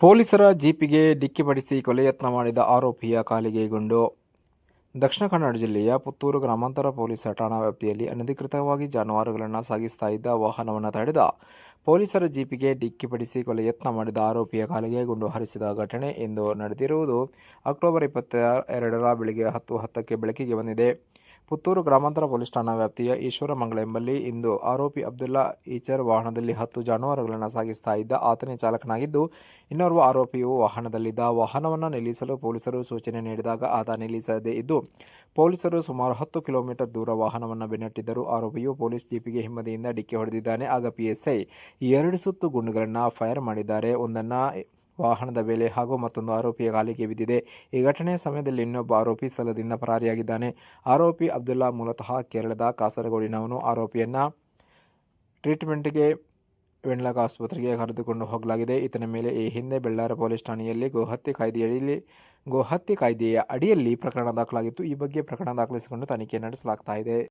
ಪೊಲೀಸರ ಜೀಪಿಗೆ ಡಿಕ್ಕಿ ಪಡಿಸಿ ಕೊಲೆ ಯತ್ನ ಮಾಡಿದ ಆರೋಪಿಯ ಕಾಲಿಗೆ ಗುಂಡು. ದಕ್ಷಿಣ ಕನ್ನಡ ಜಿಲ್ಲೆಯ ಪುತ್ತೂರು ಗ್ರಾಮಾಂತರ ಪೊಲೀಸ್ ಠಾಣಾ ವ್ಯಾಪ್ತಿಯಲ್ಲಿ ಅನಧಿಕೃತವಾಗಿ ಜಾನುವಾರುಗಳನ್ನು ಸಾಗಿಸ್ತಾ ಇದ್ದ ವಾಹನವನ್ನು ತಡೆದ ಪೊಲೀಸರ ಜೀಪಿಗೆ ಡಿಕ್ಕಿ ಹೊಡೆಸಿ ಕೊಲೆ ಯತ್ನ ಮಾಡಿದ ಆರೋಪಿಯ ಕಾಲಿಗೆ ಗುಂಡು ಹರಿಸಿದ ಘಟನೆ ಎಂದು ನಡೆದಿರುವುದು ಅಕ್ಟೋಬರ್ ಇಪ್ಪತ್ತ ಎರಡರ ಬೆಳಗ್ಗೆ ಹತ್ತು ಹತ್ತಕ್ಕೆ ಬೆಳಕಿಗೆ ಬಂದಿದೆ. ಪುತ್ತೂರು ಗ್ರಾಮಾಂತರ ಪೊಲೀಸ್ ಠಾಣಾ ವ್ಯಾಪ್ತಿಯ ಈಶ್ವರಮಂಗಲ ಎಂಬಲ್ಲಿ ಇಂದು ಆರೋಪಿ ಅಬ್ದುಲ್ಲಾ ಈಚರ್ ವಾಹನದಲ್ಲಿ ಹತ್ತು ಜಾನುವಾರುಗಳನ್ನು ಸಾಗಿಸ್ತಾ ಇದ್ದ ಆತನೇ ಚಾಲಕನಾಗಿದ್ದು, ಇನ್ನೋರ್ವ ಆರೋಪಿಯು ವಾಹನದಲ್ಲಿದ್ದ ವಾಹನವನ್ನು ನಿಲ್ಲಿಸಲು ಪೊಲೀಸರು ಸೂಚನೆ ನೀಡಿದಾಗ ಆತ ನಿಲ್ಲಿಸದೇ ಇದ್ದು ಪೊಲೀಸರು ಸುಮಾರು ಹತ್ತು ಕಿಲೋಮೀಟರ್ ದೂರ ವಾಹನವನ್ನು ಬೆನ್ನಟ್ಟಿದ್ದರು ಆರೋಪಿಯು ಪೊಲೀಸ್ ಜೀಪಿಗೆ ಹಿಮ್ಮದಿಯಿಂದ ಡಿಕ್ಕಿ ಹೊಡೆದಿದ್ದಾನೆ. ಆಗ ಪಿಎಸ್ಐ ಎರಡು ಸುತ್ತು ಗುಂಡುಗಳನ್ನು ಫೈರ್ ಮಾಡಿದ್ದಾರೆ. ಒಂದನ್ನು ವಾಹನದ ಮೇಲೆ ಹಾಗೂ ಮತ್ತೊಂದು ಆರೋಪಿಯ ಗಾಲಿಗೆ ಬಿದ್ದಿದೆ. ಈ ಘಟನೆಯ ಸಮಯದಲ್ಲಿ ಇನ್ನೊಬ್ಬ ಆರೋಪಿ ಸ್ಥಳದಿಂದ ಪರಾರಿಯಾಗಿದ್ದಾನೆ. ಆರೋಪಿ ಅಬ್ದುಲ್ಲಾ ಮೂಲತಃ ಕೇರಳದ ಕಾಸರಗೋಡಿನವನು. ಆರೋಪಿಯನ್ನ ಟ್ರೀಟ್ಮೆಂಟ್ಗೆ ವೆಣ್ಲಕ ಆಸ್ಪತ್ರೆಗೆ ಕರೆದುಕೊಂಡು ಹೋಗಲಾಗಿದೆ. ಈತನ ಮೇಲೆ ಈ ಹಿಂದೆ ಬೆಳ್ಳಾರ ಪೊಲೀಸ್ ಠಾಣೆಯಲ್ಲಿ ಗೋಹತ್ಯೆ ಕಾಯ್ದೆಯಡಿಯಲ್ಲಿ ಗೋಹತ್ಯೆ ಕಾಯ್ದೆಯ ಅಡಿಯಲ್ಲಿ ಪ್ರಕರಣ ದಾಖಲಾಗಿತ್ತು. ಈ ಬಗ್ಗೆ ಪ್ರಕರಣ ದಾಖಲಿಸಿಕೊಂಡು ತನಿಖೆ ನಡೆಸಲಾಗ್ತಾ ಇದೆ.